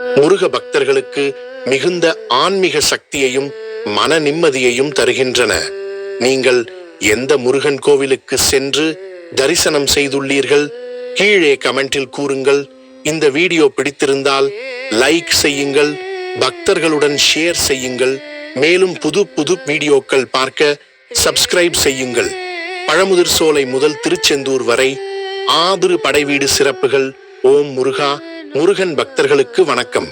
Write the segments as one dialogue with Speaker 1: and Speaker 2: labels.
Speaker 1: முருக பக்தர்களுக்கு மிகுந்த ஆன்மீக சக்தியையும் மன நிம்மதியையும் தருகின்றன. நீங்கள் எந்த முருகன் கோவிலுக்கு சென்று தரிசனம் செய்துள்ளீர்கள்? கீழே கமெண்டில் கூறுங்கள். இந்த வீடியோ பிடித்திருந்தால் லைக் செய்யுங்கள். பக்தர்களுடன் ஷேர் செய்யுங்கள். மேலும் புது புது வீடியோக்கள் பார்க்க சப்ஸ்கிரைப் செய்யுங்கள். பழமுதிர் சோலை முதல் திருச்செந்தூர் வரை ஆதிரு படைவீடு சிறப்புகள். ஓம் முருகா. முருகன் பக்தர்களுக்கு வணக்கம்.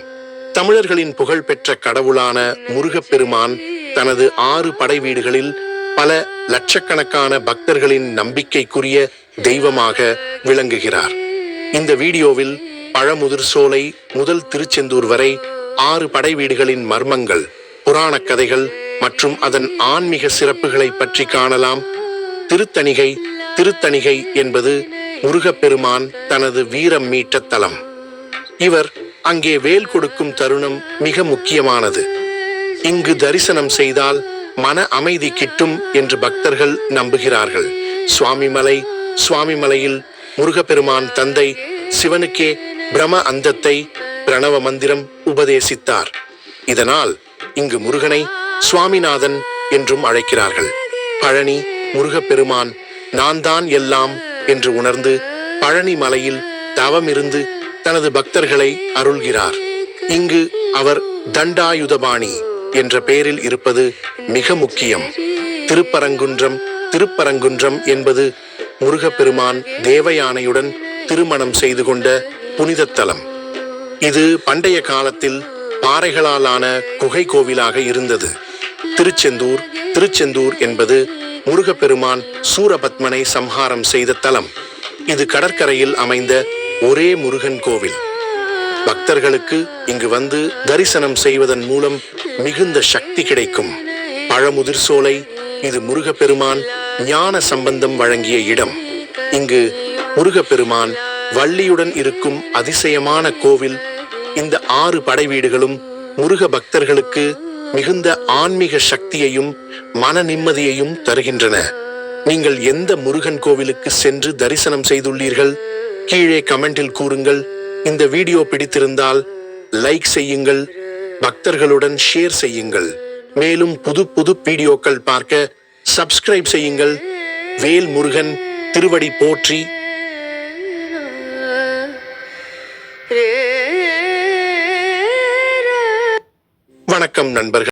Speaker 1: தமிழர்களின் புகழ்பெற்ற கடவுளான முருகப்பெருமான் தனது ஆறு படைவீடுகளில் பல லட்சக்கணக்கான பக்தர்களின் நம்பிக்கைக்குரிய தெய்வமாக விளங்குகிறார். இந்த வீடியோவில் பழமுதிர் சோலை முதல் திருச்செந்தூர் வரை ஆறு படைவீடுகளின் மர்மங்கள் புராணக் கதைகள் மற்றும் அதன் ஆன்மீக சிறப்புகளை பற்றி காணலாம். திருத்தணிகை திருத்தணிகை என்பது முருகப்பெருமான் தனது வீரம் மீட்ட தலம். இவர் அங்கே வேல் கொடுக்கும் தருணம் மிக முக்கியமானது. இங்கு தரிசனம் செய்தால் மன அமைதி கிட்டும் என்று பக்தர்கள் நம்புகிறார்கள். சுவாமிமலை சுவாமிமலையில் முருகப்பெருமான் தந்தை சிவனுக்கே பிரம அந்தத்தை பிரணவ மந்திரம் உபதேசித்தார். இதனால் இங்கு முருகனை சுவாமிநாதன் என்றும் அழைக்கிறார்கள். பழனி முருகப்பெருமான் நான் தான் எல்லாம் என்று உணர்ந்து பழனி மலையில் தவமிருந்து தனது பக்தர்களை அருள்கிறார். இங்கு அவர் தண்டாயுதபாணி என்ற பெயரில் இருப்பது மிக முக்கியம். திருப்பரங்குன்றம் திருப்பரங்குன்றம் என்பது முருகப்பெருமான் தேவயானையுடன் திருமணம் செய்து கொண்ட புனித தலம் இது பண்டைய காலத்தில் பாறைகளாலான குகை கோவிலாக இருந்தது. திருச்செந்தூர் திருச்செந்தூர் என்பது முருகப்பெருமான் சூரபத்மனை சம்ஹாரம் செய்த தலம். இது கடற்கரையில் அமைந்த ஒரே முருகன் கோவில். பக்தர்களுக்கு இங்கு வந்து தரிசனம் செய்வதன் மூலம் மிகுந்த சக்தி கிடைக்கும். பழமுதிர் சோலை இது முருகப்பெருமான் ஞான சம்பந்தம் வழங்கிய இடம். இங்கு முருகப்பெருமான் வள்ளியுடன் இருக்கும் அதிசயமான கோவில் இந்த ஆறு படைவீடுகளும் முருக பக்தர்களுக்கு மிகுந்த ஆன்மீக சக்தியையும் மன நிம்மதியையும் தருகின்றன. நீங்கள் எந்த முருகன் கோவிலுக்கு சென்று தரிசனம் செய்துள்ளீர்கள்? கீழே கமெண்டில் கூறுங்கள். இந்த வீடியோ பிடித்திருந்தால் லைக் செய்யுங்கள். பக்தர்களுடன் ஷேர் செய்யுங்கள். மேலும் புது புது வீடியோக்கள் பார்க்க சப்ஸ்கிரைப் செய்யுங்கள். வேல் முருகன் திருவடி போற்றி. வணக்கம் நண்பர்கள்.